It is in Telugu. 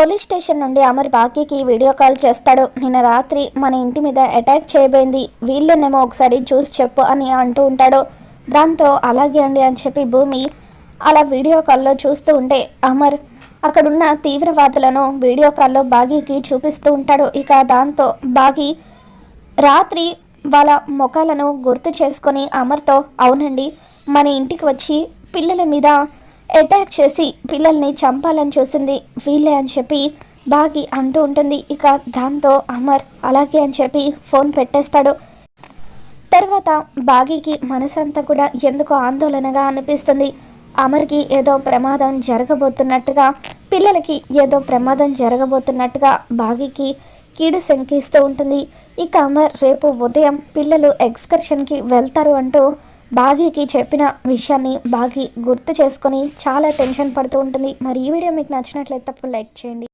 పోలీస్ స్టేషన్ నుండి అమర్ బాకీకి వీడియో కాల్ చేస్తాడు. నిన్న రాత్రి మన ఇంటి మీద అటాక్ చేయబోయింది. వీళ్ళనేమో ఒకసారి చూసి చెప్పు అని అంటూ ఉంటాడు. దాంతో అలాగే అండి అని చెప్పి భూమి అలా వీడియో కాల్లో చూస్తూ ఉంటే అమర్ అక్కడున్న తీవ్రవాదులను వీడియో కాల్లో బాగీకి చూపిస్తూ ఉంటాడు. ఇక దాంతో బాగీ రాత్రి వాళ్ళ ముఖాలను గుర్తు చేసుకొని అమర్తో అవునండి మన ఇంటికి వచ్చి పిల్లల మీద అటాక్ చేసి పిల్లల్ని చంపాలని చూసింది వీళ్ళే అని చెప్పి బాగి అంటూ ఉంటుంది. ఇక దాంతో అమర్ అలాగే అని చెప్పి ఫోన్ పెట్టేస్తాడు. తర్వాత బాగీకి మనసంతా కూడా ఎందుకో ఆందోళనగా అనిపిస్తుంది. అమర్కి ఏదో ప్రమాదం జరగబోతున్నట్టుగా పిల్లలకి ఏదో ప్రమాదం జరగబోతున్నట్టుగా బాగీకి కీడు శంకిస్తూ ఉంటుంది. ఇక అమర్ రేపు ఉదయం పిల్లలు ఎక్స్కర్షన్కి వెళ్తారు అంటూ బాగీకి చెప్పిన విషయాన్ని బాగి గుర్తు చేసుకొని చాలా టెన్షన్ పడుతూ ఉంటుంది. మరి ఈ వీడియో మీకు నచ్చినట్లయితే తప్పకుండా లైక్ చేయండి.